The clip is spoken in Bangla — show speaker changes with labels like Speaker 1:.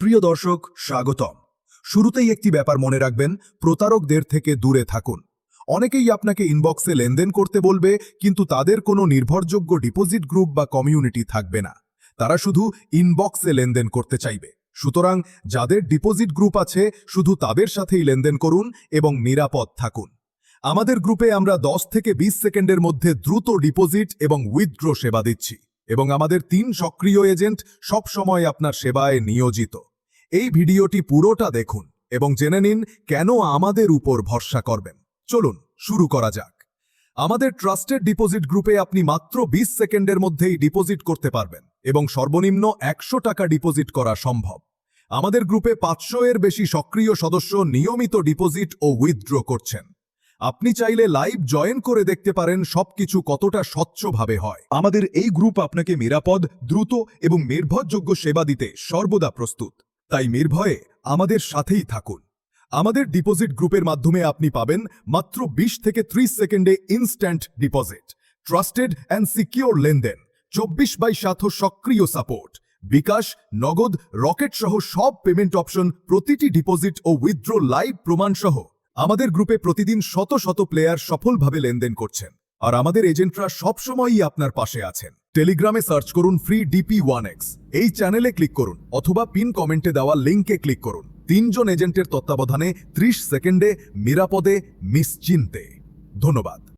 Speaker 1: প্রিয় দর্শক, স্বাগতম। শুরুতেই একটি ব্যাপার মনে রাখবেন, প্রতারকদের থেকে দূরে থাকুন। অনেকেই আপনাকে ইনবক্সে লেনদেন করতে বলবে, কিন্তু তাদের কোনো নির্ভরযোগ্য ডিপোজিট গ্রুপ বা কমিউনিটি থাকবে না। তারা শুধু ইনবক্সে লেনদেন করতে চাইবে। সুতরাং যাদের ডিপোজিট গ্রুপ আছে, শুধু তাদের সাথেই লেনদেন করুন এবং নিরাপদ থাকুন। আমাদের গ্রুপে আমরা 10 থেকে 20 সেকেন্ডের মধ্যে দ্রুত ডিপোজিট এবং উইথড্র সেবা দিচ্ছি এবং আমাদের তিন সক্রিয় এজেন্ট সব সময় আপনার সেবায় নিয়োজিত। এই ভিডিওটি পুরোটা দেখুন এবং জেনে নিন কেন আমাদের উপর ভরসা করবেন। চলুন, শুরু করা যাক। আমাদের ট্রাস্টেড ডিপোজিট গ্রুপে আপনি মাত্র 20 সেকেন্ডের মধ্যেই ডিপোজিট করতে পারবেন এবং সর্বনিম্ন একশো টাকা ডিপোজিট করা সম্ভব। আমাদের গ্রুপে পাঁচশো এর বেশি সক্রিয় সদস্য নিয়মিত ডিপোজিট ও উইথড্র করছেন। আপনি চাইলে লাইভ জয়েন করে দেখতে পারেন সবকিছু কতটা স্বচ্ছভাবে হয়। আমাদের এই গ্রুপ আপনাকে নিরাপদ, দ্রুত এবং নির্ভরযোগ্য সেবা দিতে সর্বদা প্রস্তুত। তাই নির্ভয়ে আমাদের সাথেই থাকুন। আমাদের ডিপোজিট গ্রুপের মাধ্যমে আপনি পাবেন মাত্র ২০ থেকে ৩০ সেকেন্ডে instant deposit, trusted and secure লেনদেন, চব্বিশ বাই সাথ সক্রিয় সাপোর্ট, বিকাশ, নগদ, রকেট সহ সব পেমেন্ট অপশন প্রতিটি ডিপোজিট ও উইথড্র লাইভ প্রমাণ সহ আমাদের গ্রুপে প্রতিদিন শত শত প্লেয়ার সফলভাবে লেনদেন করছেন। আর আমাদের এজেন্টরা সবসময়ই আপনার পাশে আছেন। টেলিগ্রামে সার্চ করুন ফ্রি ডিপি ওয়ান এক্স এই চ্যানেলে ক্লিক করুন অথবা পিন কমেন্টে দেওয়া লিঙ্কে ক্লিক করুন। তিনজন এজেন্টের তত্ত্বাবধানে ত্রিশ সেকেন্ডে নিরাপদে, নিশ্চিন্তে। ধন্যবাদ।